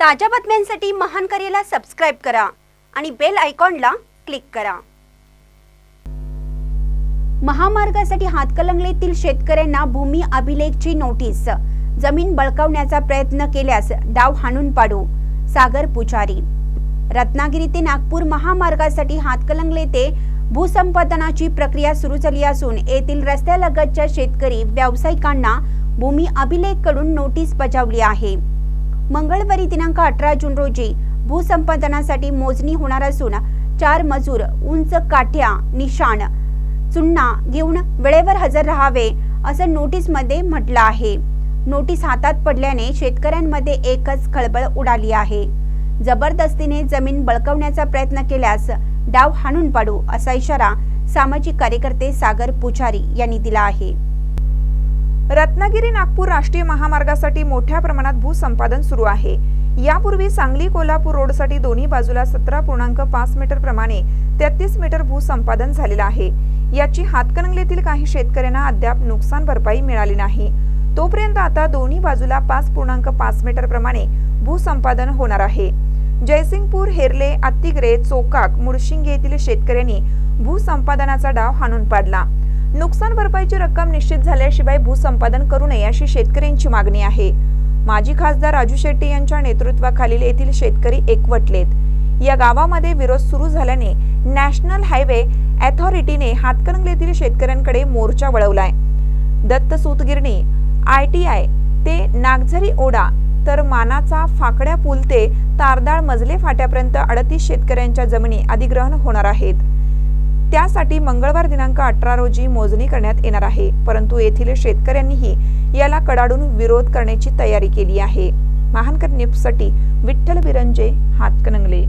ताज्या बातम्यांसाठी महान करेला सबस्क्राईब करा आणि बेल आयकॉनला क्लिक करा. महामार्गासाठी हातकलंगलेतील शेतकऱ्यांना भूमी अभिलेखची नोटीस जमीन बळकावण्याचा प्रयत्न केल्यास डाव हाणून पाडू. सागर पुजारी. रत्नागिरी ते नागपूर महामार्गासाठी हातकलंगले ते भूसंपादनाची प्रक्रिया सुरू झाली असून येथील रस्त्यालगतच्या शेतकरी व्यावसायिकांना भूमी अभिलेखकडून नोटीस बजावली आहे. मंगळवारी दिनांक अठरा जून रोजी भूसंपादनासाठी मोजणी होणार असून चार मजूर उंच काठ्या निशाण चुन्ना घेऊन वेळेवर हजर राहावे असं नोटीसमध्ये म्हटलं आहे. नोटीस हातात पडल्याने शेतकऱ्यांमध्ये एकच खळबळ उडाली आहे. जबरदस्तीने जमीन बळकवण्याचा प्रयत्न केल्यास डाव हाणून पाडू असा इशारा सामाजिक कार्यकर्ते सागर पुजारी यांनी दिला आहे. रत्नागिरी नागपूर राष्ट्रीय महामार्गासाठी मोठ्या प्रमाणात भूसंपादन सुरू आहे. यापूर्वी सांगली कोल्हापूर रोडसाठी दोन्ही बाजूला सतरा पूर्णांक पाच मीटर प्रमाणे तेहतीस मीटर भूसंपादन झालेलं आहे. याची हातकणंगलेतील काही शेतकऱ्यांना अद्याप नुकसान भरपाई मिळाली नाही. तोपर्यंत आता दोन्ही बाजूला पाच पूर्णांक पाच मीटर प्रमाणे भूसंपादन होणार आहे. जयसिंगपूर हेरले अत्तिग्रे चोकाक मुळशिंगे येथील शेतकऱ्यांनी भूसंपादनाचा डाव हाणून पाडला. नुकसान भरपाईची रक्कम निश्चित झाल्याशिवाय भूसंपादन करू नये अशी शेतकऱ्यांची मागणी आहे. माजी खासदार राजू शेट्टी यांच्या नेतृत्वाखालील येथील शेतकरी एकवटलेत. या गावामध्ये विरोध सुरू झाल्याने नॅशनल हायवे अथॉरिटीने हातकणंगलेतील शेतकऱ्यांकडे मोर्चा वळवलाय. दत्त सूतगिरणी आय टी आय ते नागझरी ओढा तर मानाचा फाकड्या पूल ते तारदाळ मजले फाट्यापर्यंत अडतीस शेतकऱ्यांच्या जमिनी अधिग्रहण होणार आहेत. त्यासाठी मंगळवार दिनांक अठरा रोजी मोजणी करण्यात येणार आहे. परंतु येथील शेतकऱ्यांनीही याला कडाडून विरोध करण्याची तयारी केली आहे. महानकर न्यूजसाठी विठ्ठल बिरंजे हातकणंगले.